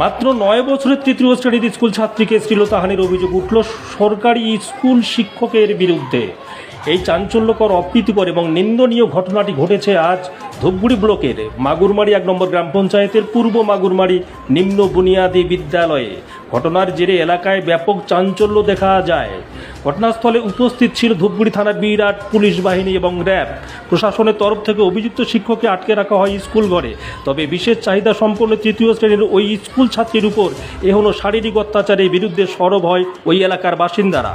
মাত্র নয় বছরের তৃতীয় শ্রেণির স্কুল ছাত্রীকে শ্লীলতাহানির অভিযোগ উঠল সরকারি স্কুল শিক্ষকের বিরুদ্ধে। এই চাঞ্চল্যকর অপ্রীতিকর এবং নিন্দনীয় ঘটনাটি ঘটেছে আজ ধূপগুড়ি ব্লকের মাগুরমারি এক নম্বর গ্রাম পঞ্চায়েতের পূর্ব মাগুরমারি নিম্ন বুনিয়াদী বিদ্যালয়ে। ঘটনার জেরে এলাকায় ব্যাপক চাঞ্চল্য দেখা যায়। ঘটনাস্থলে উপস্থিত ছিল ধূপগুড়ি থানার বিরাট পুলিশ বাহিনী এবং র্যাব। প্রশাসনের তরফ থেকে অভিযুক্ত শিক্ষককে আটকে রাখা হয় স্কুল ঘরে। তবে বিশেষ চাহিদা সম্পন্ন তৃতীয় শ্রেণির ওই স্কুল ছাত্রীর উপর এহনো শারীরিক অত্যাচারের বিরুদ্ধে সরব হয় ওই এলাকার বাসিন্দারা।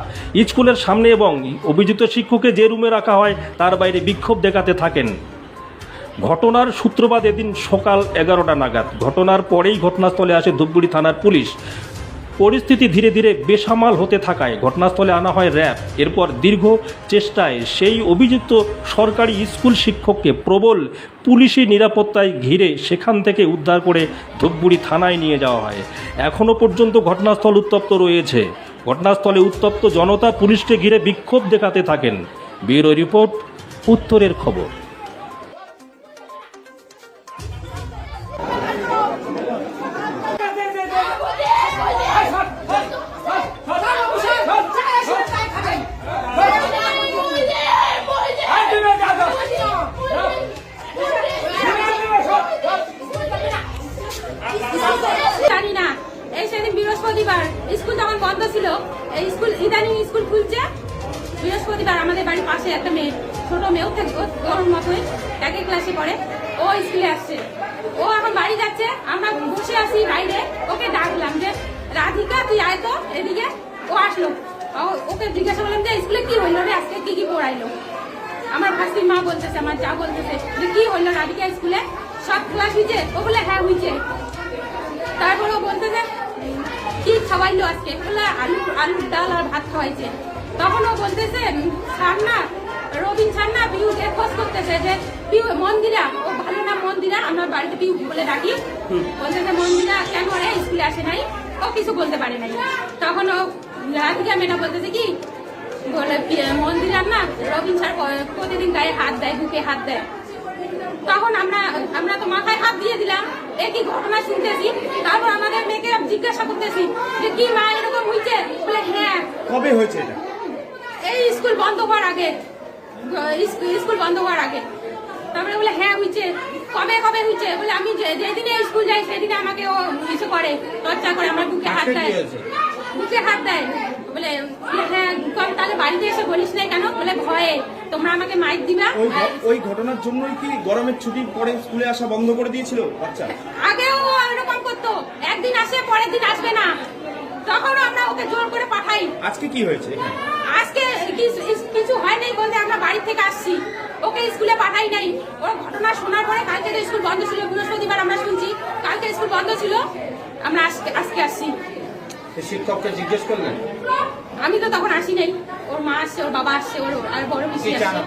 স্কুলের সামনে এবং অভিযুক্ত শিক্ষককে যে রুমে রাখা হয়, তার বাইরে বিক্ষোভ দেখাতে থাকেন। ঘটনার সূত্রপাত এদিন সকাল এগারোটা নাগাদ। ঘটনার পরেই ঘটনাস্থলে আসে ধূপগুড়ি থানার পুলিশ। পরিস্থিতি ধীরে ধীরে বেসামাল হতে থাকায় ঘটনাস্থলে আনা হয় র্যাব। এরপর দীর্ঘ চেষ্টায় সেই অভিযুক্ত সরকারি স্কুল শিক্ষককে প্রবল পুলিশি নিরাপত্তায় ঘিরে সেখান থেকে উদ্ধার করে ধূপগুড়ি থানায় নিয়ে যাওয়া হয়। এখনও পর্যন্ত ঘটনাস্থল উত্তপ্ত রয়েছে। ঘটনাস্থলে উত্তপ্ত জনতা পুলিশকে ঘিরে বিক্ষোভ দেখাতে থাকেন। ব্যুরো রিপোর্ট, উত্তরের খবর। জানি না এই সেদিন বৃহস্পতিবার স্কুল যখন বন্ধ ছিল। এই স্কুল ইদানিং স্কুল খুলছে। বৃহস্পতিবার আমাদের বাড়ির পাশে একটা মেয়ে, ছোট মেয়েও থেকে ওর মতোই একই ক্লাসে পড়ে। ও স্কুলে আসছে। ও এখন বাড়ি যাচ্ছে। আমরা বসে আছি বাইরে। ওকে ডাকলাম যে, রাধিকা, তুই আয় তো এদিকে। ও আসলো। ওকে জিজ্ঞাসা করলাম যে, স্কুলে কি হইল রে? আজকে কি কি পড়াইলো? আমার ভাস্তির মা বলতেছে, আমার যা বলতেছে, যে কি হইল রাধিকা স্কুলে? সব ক্লাস হয়েছে ও বলে হ্যাঁ হয়েছে তারপরে ও বলতেছে কি খাওয়াইলো আজকে? বলে আলু আলুর ডাল আর ভাত খাওয়াইছে। তখন ও বলতেছে স্যার না রবিন স্যার না পিউকে খোঁজ করতেছে যে পিউ মন্দিরা ও ভালো না মন্দিরা? আমার বাড়িতে পিউ বলে ডাকি। বলতেছে মন্দিরা কেন রে? স্কুলে আসে নাই? ও কিছু বলতে পারে নাই। তখন ও রাধিকা মেয়েটা বলতেছে কি বলে মন্দিরার না রবিন স্যার প্রতিদিন গায়ে হাত দেয় বুকে হাত দেয়। তখন আমরা আমরা তো মাথায় হাত দিয়ে দিলাম। একই ঘটনা শুনতেছি? তারপর আমাদের মেয়েকে জিজ্ঞাসা করতেছি যে কি মা এরকম হয়েছে বলে হ্যাঁ। কবে হয়েছে এটা? এই স্কুল বন্ধ হওয়ার আগে। স্কুল- বন্ধ হওয়ার আগে। তারপরে বলে হ্যাঁ হয়েছে কবে কবে হয়েছে বলে আমি যে- যেদিনে স্কুল যাই সেদিনে আমাকে ও কিছু করে। চর্চা করে আমার বুকে হাত দেয়। বুকে হাত দেয়। বলে হ্যাঁ কম তাহলে বাড়িতে এসে বলিস না কেন? বলে ভয়ে। তোমরা আমাকে মাইক দিবা? ওই ওই ঘটনার জন্যই কি গরমের ছুটির পরে স্কুলে আসা বন্ধ করে দিয়েছিল বাচ্চা? আগেও এরকম করতো। একদিন আসে পরের দিন আসবে না। তখনও আমরা ওকে জোর করে পাঠাই। আজকে কি হয়েছে? আজকে কিছু কিছু হয় নাই বলতে আমরা বাড়ি থেকে আসছি। ওকে স্কুলে পাঠাই নাই। ওর ঘটনা শোনার পরে কালকে তো স্কুল বন্ধ ছিল বৃহস্পতিবার আমরা শুনছি কালকে স্কুল বন্ধ ছিল আমরা আজকে আজকে আসছি। শিক্ষককে জিজ্ঞেস করলেন? আমি তো তখন আসি নাই। ওর মা আসছে ওর বাবা আসছে ওর আর বড় মিশি আসছে।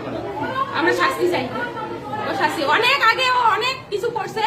আমরা শাস্তি চাই। ও শাস্তি। অনেক আগে ও অনেক কিছু করছে।